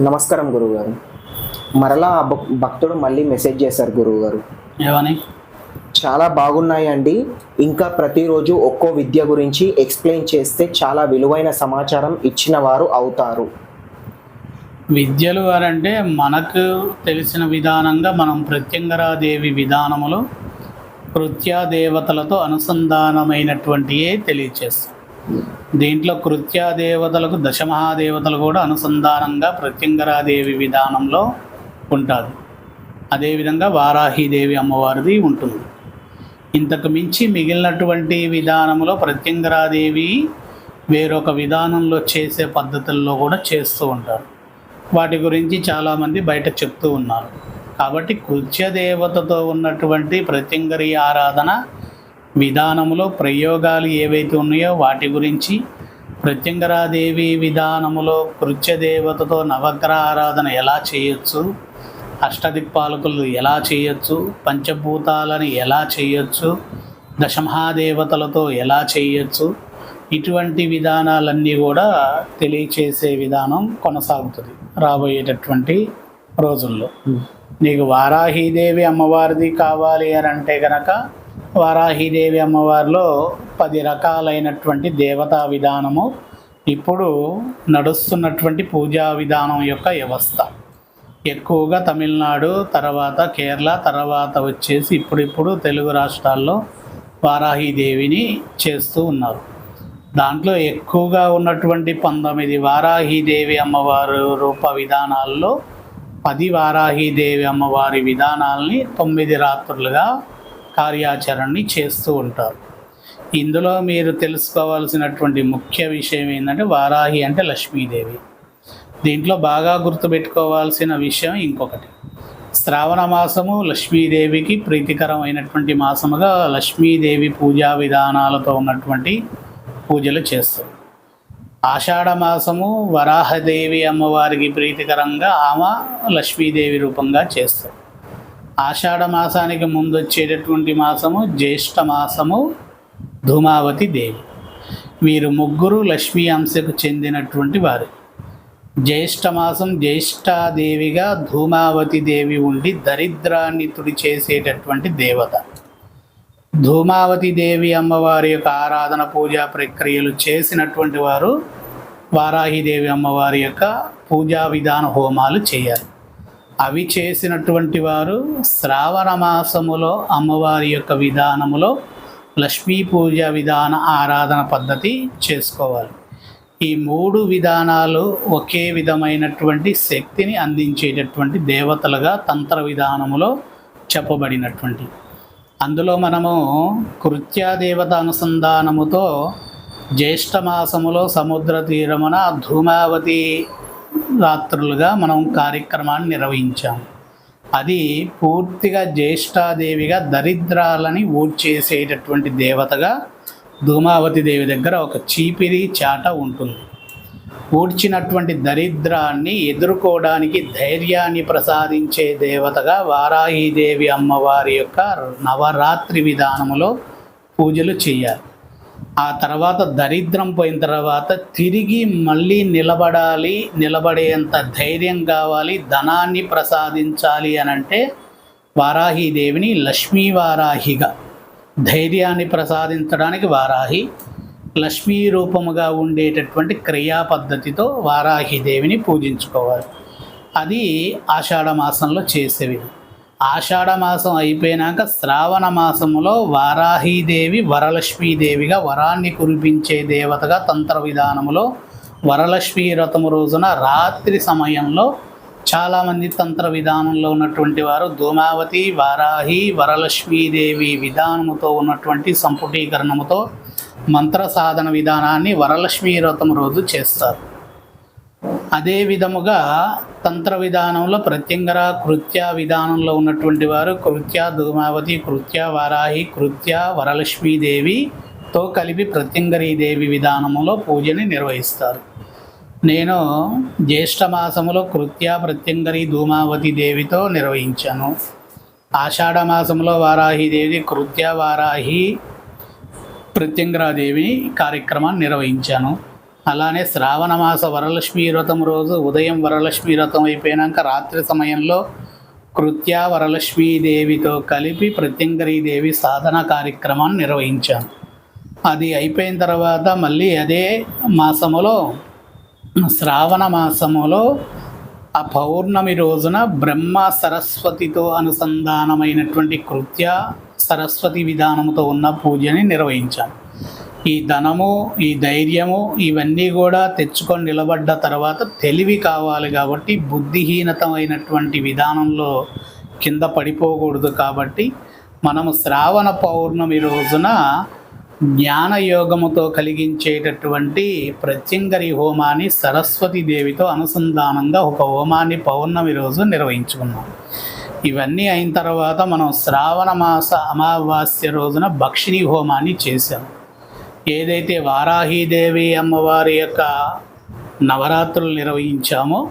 నమస్కారం గురువుగారు. మరలా ఆ భక్- భక్తుడు మళ్ళీ మెసేజ్ చేశారు గురువుగారు. ఏమని? చాలా బాగున్నాయండి. ఇంకా ప్రతిరోజు ఒక్కో విద్య గురించి ఎక్స్ప్లెయిన్ చేస్తే చాలా విలువైన సమాచారం ఇచ్చిన వారు అవుతారు. విద్యలు అంటే మనకు తెలిసిన విధానంగా మనం ప్రత్యంగరాదేవి విధానములో కృత్యా దేవతలతో అనుసంధానమైనటువంటియే తెలియచేస్తాం. దీంట్లో కృత్యా దేవతలకు దశమహాదేవతలు కూడా అనుసంధానంగా ప్రత్యంగరాదేవి విధానంలో ఉంటుంది అదేవిధంగా వారాహిదేవి అమ్మవారిది ఉంటుంది. ఇంతకు మించి మిగిలినటువంటి విధానంలో ప్రత్యంగరాదేవి వేరొక విధానంలో చేసే పద్ధతుల్లో కూడా చేస్తూ ఉంటారు. వాటి గురించి చాలామంది బయట చెప్తూ ఉన్నారు. కాబట్టి కృత్య దేవతతో ఉన్నటువంటి ప్రత్యంగరి ఆరాధన విధానంలో ప్రయోగాలు ఏవైతే ఉన్నాయో వాటి గురించి ప్రత్యంగరాదేవి విధానములో కృత్య దేవతతో నవగ్రహ ఆరాధన ఎలా చేయొచ్చు? అష్టదిక్పాలకులు ఎలా చేయొచ్చు? పంచభూతాలని ఎలా చేయొచ్చు? దశమహాదేవతలతో ఎలా చేయొచ్చు? ఇటువంటి విధానాలన్నీ కూడా తెలియచేసే విధానం కొనసాగుతుంది రాబోయేటటువంటి రోజుల్లో. నీకు వారాహీదేవి అమ్మవారిది కావాలి అని అంటే కనుక వారాహీదేవి అమ్మవారిలో పది రకాలైనటువంటి దేవతా విధానము. ఇప్పుడు నడుస్తున్నటువంటి పూజా విధానం యొక్క వ్యవస్థ. ఎక్కువగా తమిళనాడు తర్వాత కేరళ తర్వాత వచ్చేసి ఇప్పుడిప్పుడు తెలుగు రాష్ట్రాల్లో వారాహీదేవిని చేస్తూ ఉన్నారు. దాంట్లో ఎక్కువగా ఉన్నటువంటి పంతొమ్మిది వారాహీదేవి అమ్మవారు రూప విధానాల్లో పది వారాహీదేవి అమ్మవారి విధానాల్ని తొమ్మిది రాత్రులుగా కార్యాచరణని చేస్తూ ఉంటారు. ఇందులో మీరు తెలుసుకోవాల్సినటువంటి ముఖ్య విషయం ఏంటంటే వారాహి అంటే లక్ష్మీదేవి. దీంట్లో బాగా గుర్తుపెట్టుకోవాల్సిన విషయం ఇంకొకటి. శ్రావణ మాసము లక్ష్మీదేవికి ప్రీతికరమైనటువంటి మాసముగా లక్ష్మీదేవి పూజా విధానాలతో ఉన్నటువంటి పూజలు చేస్తారు. ఆషాఢ మాసము వరాహదేవి అమ్మవారికి ప్రీతికరంగా ఆమె లక్ష్మీదేవి రూపంగా చేస్తారు. ఆషాఢ మాసానికి ముందు వచ్చేటటువంటి మాసము జ్యేష్ఠ మాసము ధూమావతి దేవి. వీరు ముగ్గురు లక్ష్మీ అంశకు చెందినటువంటి వారు. జ్యేష్ఠ మాసం జ్యేష్ఠాదేవిగా ధూమావతి దేవి ఉండి దరిద్రాన్ని తుడిచేసేటటువంటి దేవత. ధూమావతి దేవి అమ్మవారి యొక్క ఆరాధన పూజా ప్రక్రియలు చేసినటువంటి వారు వారాహిదేవి అమ్మవారి యొక్క పూజా విధాన హోమాలు చేయాలి. అవి చేసినటువంటి వారు శ్రావణ మాసములో అమ్మవారి యొక్క విధానములో లక్ష్మీ పూజ విధాన ఆరాధన పద్ధతి చేసుకోవాలి. ఈ మూడు విధానాలు ఒకే విధమైనటువంటి శక్తిని అందించేటటువంటి దేవతలుగా తంత్ర విధానములో చెప్పబడినటువంటి. అందులో మనము కృత్యా దేవత అనుసంధానముతో జ్యేష్ఠ మాసములో సముద్ర తీరమున ధూమావతి రాత్రులుగా మనం కార్యక్రమాన్ని నిర్వహించాం. అది పూర్తిగా జ్యేష్ఠాదేవిగా దరిద్రాలని ఊడ్చేసేటటువంటి దేవతగా ధూమావతి దేవి దగ్గర ఒక చీపిరి చాట ఉంటుంది. ఊడ్చినటువంటి దరిద్రాన్ని ఎదుర్కోవడానికి ధైర్యాన్ని ప్రసాదించే దేవతగా వారాహీదేవి అమ్మవారి యొక్క నవరాత్రి విధానములో పూజలు చేయాలి. ఆ తర్వాత దరిద్రం పోయిన తర్వాత తిరిగి మళ్ళీ నిలబడాలి నిలబడేంత ధైర్యం కావాలి ధనాన్ని ప్రసాదించాలి అని అంటే వారాహీదేవిని లక్ష్మీ వారాహిగా ధైర్యాన్ని ప్రసాదించడానికి వారాహి లక్ష్మీ రూపముగా ఉండేటటువంటి క్రియా పద్ధతితో వారాహిదేవిని పూజించుకోవాలి. అది ఆషాఢ మాసంలో చేసేవి. ఆషాఢ మాసం అయిపోయినాక శ్రావణ మాసములో వారాహీదేవి వరలక్ష్మీదేవిగా వరాన్ని కురిపించే దేవతగా తంత్ర విధానములో వరలక్ష్మీ వ్రతము రోజున రాత్రి సమయంలో చాలామంది తంత్ర విధానంలో ఉన్నటువంటి వారు ధూమావతి వారాహి వరలక్ష్మీదేవి విధానముతో ఉన్నటువంటి సంపుటీకరణముతో మంత్ర సాధన విధానాన్ని వరలక్ష్మీ వ్రతం రోజు చేస్తారు. అదే విధముగా తంత్ర విధానంలో ప్రత్యంగర కృత్య విధానంలో ఉన్నటువంటి వారు కృత్య ధూమావతి కృత్య వారాహి కృత్య వరలక్ష్మీదేవితో కలిపి ప్రత్యంగరీదేవి విధానములో పూజని నిర్వహిస్తారు. నేను జ్యేష్ఠమాసములో కృత్య ప్రత్యంగరి ధూమావతి దేవితో నిర్వహించాను. ఆషాఢ మాసంలో వారాహిదేవి కృత్య వారాహి ప్రత్యంగరాదేవి కార్యక్రమాన్ని నిర్వహించాను. అలానే శ్రావణ మాస వరలక్ష్మి వ్రతం రోజు ఉదయం వరలక్ష్మి వ్రతం అయిపోయాక రాత్రి సమయంలో కృత్య వరలక్ష్మీదేవితో కలిపి ప్రత్యంగరీదేవి సాధన కార్యక్రమాన్ని నిర్వహించాను అది అయిపోయిన తర్వాత మళ్ళీ అదే మాసములో శ్రావణ మాసములో ఆ పౌర్ణమి రోజున బ్రహ్మ సరస్వతితో అనుసంధానమైనటువంటి కృత్య సరస్వతి విధానముతో ఉన్న పూజని నిర్వహించాను ఈ ధనము ఈ ధైర్యము ఇవన్నీ కూడా తెచ్చుకొని నిలబడ్డ తర్వాత తెలివి కావాలి కాబట్టి బుద్ధిహీనతమైనటువంటి విధానంలో కింద పడిపోకూడదు కాబట్టి మనము శ్రావణ పౌర్ణమి రోజున జ్ఞానయోగముతో కలిగించేటటువంటి ప్రత్యంగరి హోమాన్ని సరస్వతి దేవితో అనుసంధానంగా ఒక హోమాన్ని పౌర్ణమి రోజు నిర్వహించుకున్నాం. ఇవన్నీ అయిన తర్వాత మనం శ్రావణ మాస అమావాస్య రోజున భక్షిణీ హోమాన్ని చేశాం. ఏదైతే వారాహీదేవి అమ్మవారి యొక్క నవరాత్రులు నిర్వహించామో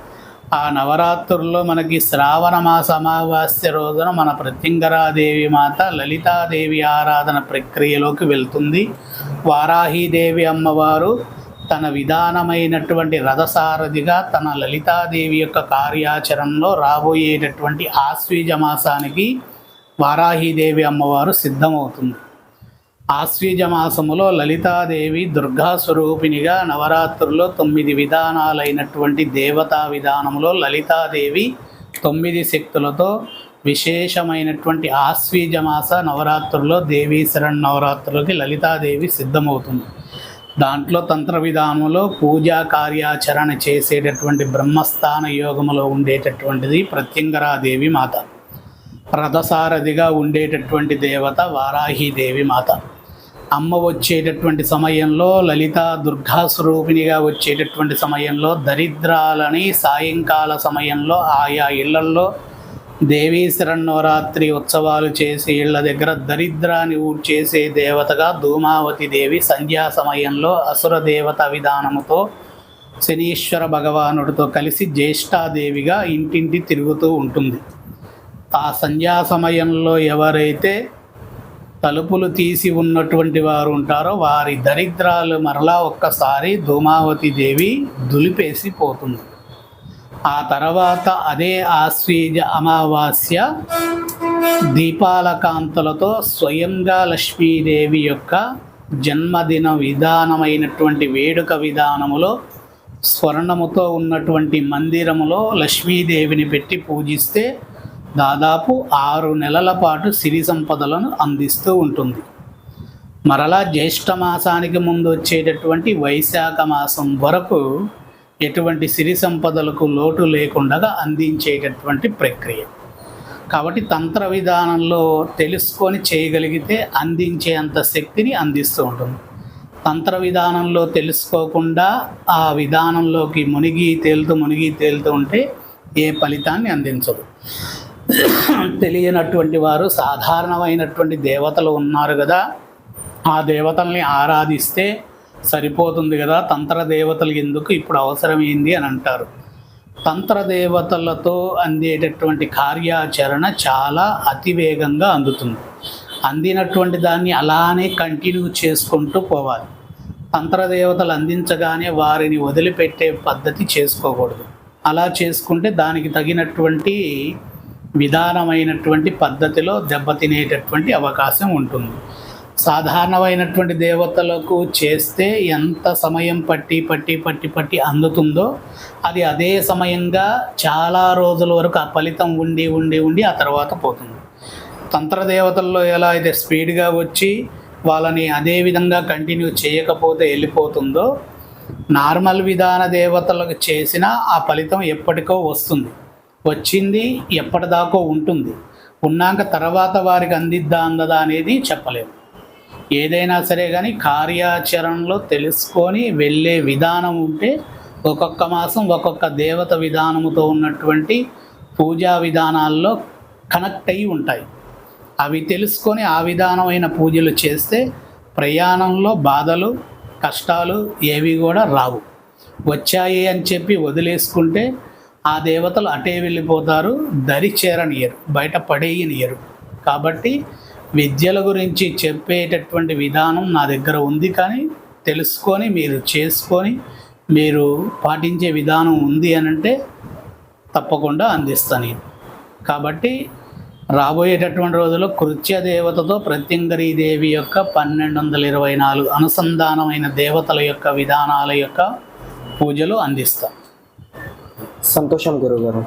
ఆ నవరాత్రుల్లో మనకి శ్రావణ మాస అమావాస్య రోజున మన ప్రత్యంగరాదేవి మాత లలితాదేవి ఆరాధన ప్రక్రియలోకి వెళ్తుంది. వారాహీదేవి అమ్మవారు తన విధానమైనటువంటి రథసారథిగా తన లలితాదేవి యొక్క కార్యాచరణలో రాబోయేటటువంటి ఆశ్వీజ మాసానికి వారాహీదేవి అమ్మవారు సిద్ధమవుతుంది. ఆశ్వీజ మాసములో లలితాదేవి దుర్గా స్వరూపిణిగా నవరాత్రుల్లో తొమ్మిది విధానాలైనటువంటి దేవతా విధానములో లలితాదేవి తొమ్మిది శక్తులతో విశేషమైనటువంటి ఆశ్వీజ మాస నవరాత్రుల్లో దేవీ శరణ్ నవరాత్రులకి లలితాదేవి సిద్ధమవుతుంది. దాంట్లో తంత్ర విధానంలో పూజా కార్యాచరణ చేసేటటువంటి బ్రహ్మస్థాన యోగములో ఉండేటటువంటిది ప్రత్యంగరాదేవి మాత. రథసారథిగా ఉండేటటువంటి దేవత వారాహీదేవి మాత. అమ్మ వచ్చేటటువంటి సమయంలో లలిత దుర్గా స్వరూపిణిగా వచ్చేటటువంటి సమయంలో దరిద్రాలని సాయంకాల సమయంలో ఆయా ఇళ్ళల్లో దేవీ శరన్నవరాత్రి ఉత్సవాలు చేసే ఇళ్ళ దగ్గర దరిద్రాన్ని చేసే దేవతగా ధూమావతి దేవి సంధ్యా సమయంలో అసుర దేవత విధానముతో శనీశ్వర భగవానుడితో కలిసి జ్యేష్ఠాదేవిగా ఇంటింటి తిరుగుతూ ఉంటుంది. ఆ సంధ్యా సమయంలో ఎవరైతే తలుపులు తీసి ఉన్నటువంటి వారు ఉంటారో వారి దరిద్రాలు మరలా ఒక్కసారి ధూమావతి దేవి దులిపేసి పోతుంది. ఆ తర్వాత అదే ఆశ్వీజ అమావాస్య దీపాల కాంతలతో స్వయంగా లక్ష్మీదేవి యొక్క జన్మదిన విధానమైనటువంటి వేడుక విధానములో స్వర్ణముతో ఉన్నటువంటి మందిరములో లక్ష్మీదేవిని పెట్టి పూజిస్తే దాదాపు ఆరు నెలల పాటు సిరి సంపదలను అందిస్తూ ఉంటుంది. మరలా జ్యేష్ఠ మాసానికి ముందు వచ్చేటటువంటి వైశాఖ మాసం వరకు ఎటువంటి సిరి సంపదలకు లోటు లేకుండా అందించేటటువంటి ప్రక్రియ. కాబట్టి తంత్ర విధానంలో తెలుసుకొని చేయగలిగితే అందించే అంత శక్తిని అందిస్తూ ఉంటుంది. తంత్ర విధానంలో తెలుసుకోకుండా ఆ విధానంలోకి మునిగి తేలుతూ మునిగి తేలుతూ ఉంటే ఏ ఫలితాన్ని అందించదు. తెలియనటువంటి వారు సాధారణమైనటువంటి దేవతలు ఉన్నారు కదా. ఆ దేవతల్ని ఆరాధిస్తే సరిపోతుంది కదా. తంత్ర దేవతలు ఎందుకు? ఇప్పుడు అవసరమైంది అని అంటారు. తంత్ర దేవతలతో అందేటటువంటి కార్యాచరణ చాలా అతివేగంగా అందుతుంది. అందినటువంటి దాన్ని అలానే కంటిన్యూ చేసుకుంటూ పోవాలి. తంత్ర దేవతలు అందించగానే వారిని వదిలిపెట్టే పద్ధతి చేసుకోకూడదు. అలా చేసుకుంటే దానికి తగినటువంటి విధానమైనటువంటి పద్ధతిలో దెబ్బతినేటటువంటి అవకాశం ఉంటుంది. సాధారణమైనటువంటి దేవతలకు చేస్తే ఎంత సమయం పట్టి పట్టి పట్టి పట్టి అందుతుందో అది అదే సమయంగా చాలా రోజుల వరకు ఆ ఫలితం ఉండి ఉండి ఉండి ఆ తర్వాత పోతుంది. తంత్ర దేవతల్లో ఎలా అయితే స్పీడ్గా వచ్చి వాళ్ళని అదే విధంగా కంటిన్యూ చేయకపోతే వెళ్ళిపోతుందో నార్మల్ విధాన దేవతలకు చేసిన ఆ ఫలితం ఎప్పటికో వస్తుంది. వచ్చింది ఎప్పటిదాకో ఉంటుంది. ఉన్నాక తర్వాత వారికి అందిద్దా అందదా అనేది చెప్పలేము. ఏదైనా సరే కానీ కార్యాచరణలో తెలుసుకొని వెళ్ళే విధానం ఉంటే ఒక్కొక్క మాసం ఒక్కొక్క దేవత విధానముతో ఉన్నటువంటి పూజా విధానాల్లో కనెక్ట్ అయి ఉంటాయి. అవి తెలుసుకొని ఆ విధానమైన పూజలు చేస్తే ప్రయాణంలో బాధలు కష్టాలు ఏవి కూడా రావు. వచ్చాయి అని చెప్పి వదిలేసుకుంటే ఆ దేవతలు అటే వెళ్ళిపోతారు దరి చేరనియరు బయట పడేయనియరు కాబట్టి విద్యల గురించి చెప్పేటటువంటి విధానం నా దగ్గర ఉంది కానీ తెలుసుకొని మీరు చేసుకొని మీరు పాటించే విధానం ఉంది అని అంటే తప్పకుండా అందిస్తాను కాబట్టి రాబోయేటటువంటి రోజుల్లో కృత్య దేవతతో ప్రత్యంగరీ దేవి యొక్క పన్నెండు వందల ఇరవై నాలుగు అనుసంధానమైన దేవతల యొక్క విధానాల యొక్క పూజలు అందిస్తాం. సంతోషం గురుగారు